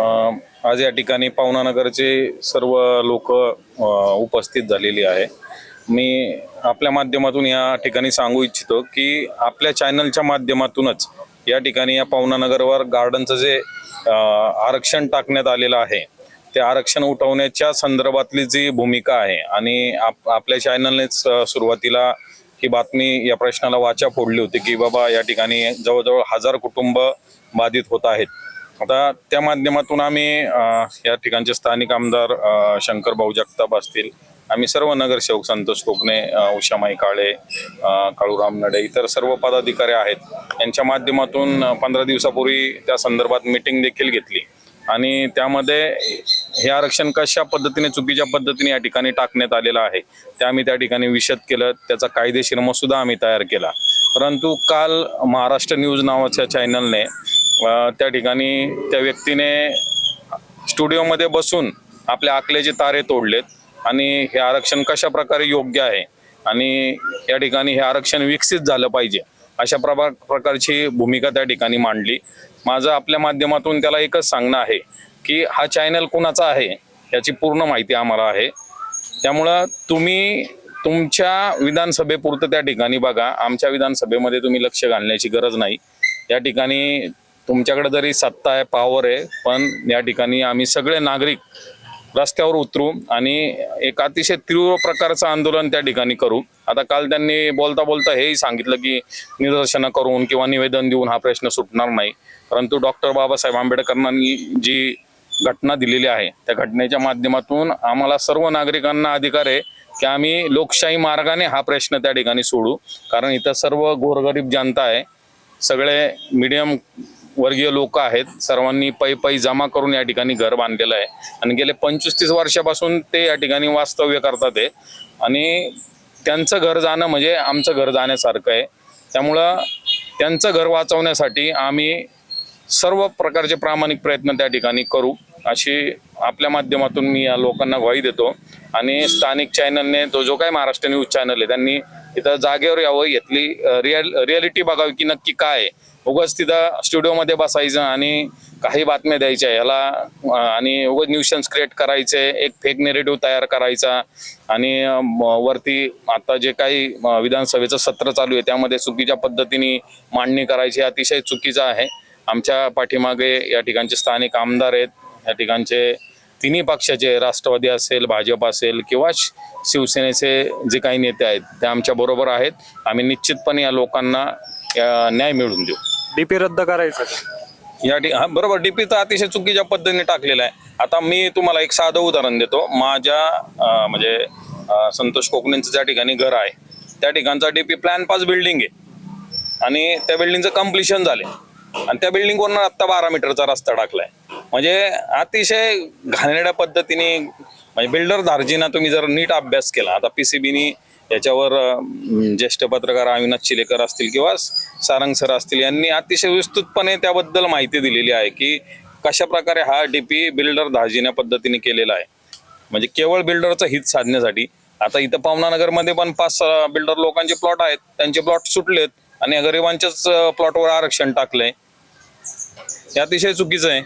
आज या ठिकाणी पावनानगरचे सर्व लोक उपस्थित झालेली आहे. मी आपल्या माध्यमातून या ठिकाणी सांगू इच्छितो की आपल्या चॅनलच्या माध्यमातूनच या ठिकाणी या पावनानगरवर गार्डनचं जे आरक्षण टाकण्यात आलेलं आहे ते आरक्षण उठवण्याच्या संदर्भातली जी भूमिका आहे आणि आप आपल्या चॅनलनेच सुरुवातीला ही बातमी या प्रश्नाला वाचा फोडली होती की बाबा या ठिकाणी जवळजवळ हजार कुटुंब बाधित होत आहेत. आता त्या माध्यमातून आम्ही या ठिकाणचे स्थानिक आमदार शंकर भाऊ जगताप असतील आम्ही सर्व नगरसेवक संतोष कोकणे उषामाई काळे काळूराम नडे इतर सर्व पदाधिकारी आहेत. यांच्या माध्यमातून पंधरा दिवसापूर्वी त्या संदर्भात मीटिंग देखील घेतली. आणि त्यामध्ये हे आरक्षण कशा पद्धतीने चुकीच्या पद्धतीने या ठिकाणी टाकण्यात आलेलं आहे ते आम्ही त्या ठिकाणी विशद केलं त्याचा कायदेशीर मसुदा आम्ही तयार केला. परंतु काल महाराष्ट्र न्यूज नावाच्या चॅनलने त्या ठिकाणी त्या व्यक्तीने स्टुडिओमध्ये बसून आपल्या आकल्याचे तारे तोडलेत आणि हे आरक्षण कशा प्रकारे योग्य आहे आणि या ठिकाणी हे आरक्षण विकसित झालं पाहिजे अशा प्रभा प्रकारची भूमिका त्या ठिकाणी मांडली. माझं आपल्या माध्यमातून त्याला एकच सांगणं आहे की हा चॅनल कुणाचा आहे याची पूर्ण माहिती आम्हाला आहे. त्यामुळं तुम्ही तुमच्या विधानसभेपुरतं त्या ठिकाणी बघा. आमच्या विधानसभेमध्ये तुम्ही लक्ष घालण्याची गरज नाही. या ठिकाणी तुमच्याकडे जरी सत्ता आहे पॉवर आहे पण या ठिकाणी आम्ही सगळे नागरिक रस्त्यावर उतरू आणि एक अतिशय तीव्र प्रकारचं आंदोलन त्या ठिकाणी करू. आता काल त्यांनी बोलता बोलता हेही सांगितलं की निदर्शनं करून किंवा निवेदन देऊन हा प्रश्न सुटणार नाही. परंतु डॉक्टर बाबासाहेब आंबेडकरांनी जी घटना दिलेली आहे त्या घटनेच्या माध्यमातून आम्हाला सर्व नागरिकांना अधिकार आहे की आम्ही लोकशाही मार्गाने हा प्रश्न त्या ठिकाणी सोडू. कारण इथं सर्व गोरगरीब जनता आहे. सगळे मीडियम वर्गीय लोक आहेत. सर्वांनी पै पै जमा करून या ठिकाणी घर बांधलेलं आहे. आणि गेले पंचवीस तीस वर्षापासून ते या ठिकाणी वास्तव्य करतात आहे आणि त्यांचं घर जाणं म्हणजे आमचं घर जाण्यासारखं आहे. त्यामुळं त्यांचं घर वाचवण्यासाठी आम्ही सर्व प्रकारचे प्रामाणिक प्रयत्न त्या ठिकाणी करू. अशी आपल्या माध्यमातून मी या लोकांना ग्वाही देतो. आणि स्थानिक चॅनलने तो जो काय महाराष्ट्र न्यूज चॅनल आहे त्यांनी इथं जागेवर यावं घेतली रिअल रिअलिटी बघावी की नक्की काय आहे. उगाच तिथं स्टुडिओमध्ये बसायचं आणि काही बातम्या द्यायच्या याला आणि उगाच न्यूशन्स क्रिएट करायचे एक फेक नेरेटिव्ह तयार करायचा. आणि म- वरती आता जे काही विधानसभेचं सत्र चालू आहे त्यामध्ये चुकीच्या पद्धतीने मांडणी करायची हे अतिशय चुकीचं आहे. आमच्या पाठीमागे या ठिकाणचे स्थानिक आमदार आहेत या ठिकाणचे तिन्ही पक्षाचे राष्ट्रवादी असेल भाजप असेल किंवा शिवसेनेचे जे काही नेते आहेत ते आमच्या बरोबर आहेत. आम्ही निश्चितपणे या लोकांना न्याय मिळवून देऊ. डीपी रद्द करायचं या ठिक बरोबर. डीपी तर अतिशय चुकीच्या पद्धतीने टाकलेला आहे. आता मी तुम्हाला एक साधं उदाहरण देतो. माझ्या म्हणजे संतोष कोकणेंचं ज्या ठिकाणी घर आहे त्या ठिकाणचा डीपी प्लॅन पास बिल्डिंग आहे. आणि त्या बिल्डिंगचं कम्प्लिशन झाले आणि त्या बिल्डिंगवरून आत्ता बारा मीटरचा रस्ता टाकलाय. म्हणजे अतिशय घाणेरड्या पद्धतीने म्हणजे बिल्डर धार्जीना तुम्ही जर नीट अभ्यास केला आता पीसीबीनी याच्यावर ज्येष्ठ पत्रकार अविनाश चिलेकर असतील किंवा सारंग सर असतील यांनी अतिशय विस्तृतपणे त्याबद्दल माहिती दिलेली आहे की कशा प्रकारे हा डीपी बिल्डर धार्जिन्या पद्धतीने केलेला आहे. म्हणजे केवळ बिल्डरचं हित साधण्यासाठी. आता इथं पावनानगरमध्ये पण पाच बिल्डर लोकांचे प्लॉट आहेत त्यांचे प्लॉट सुटलेत आणि गरिबांच्याच प्लॉटवर आरक्षण टाकलंय. हे अतिशय चुकीचं आहे.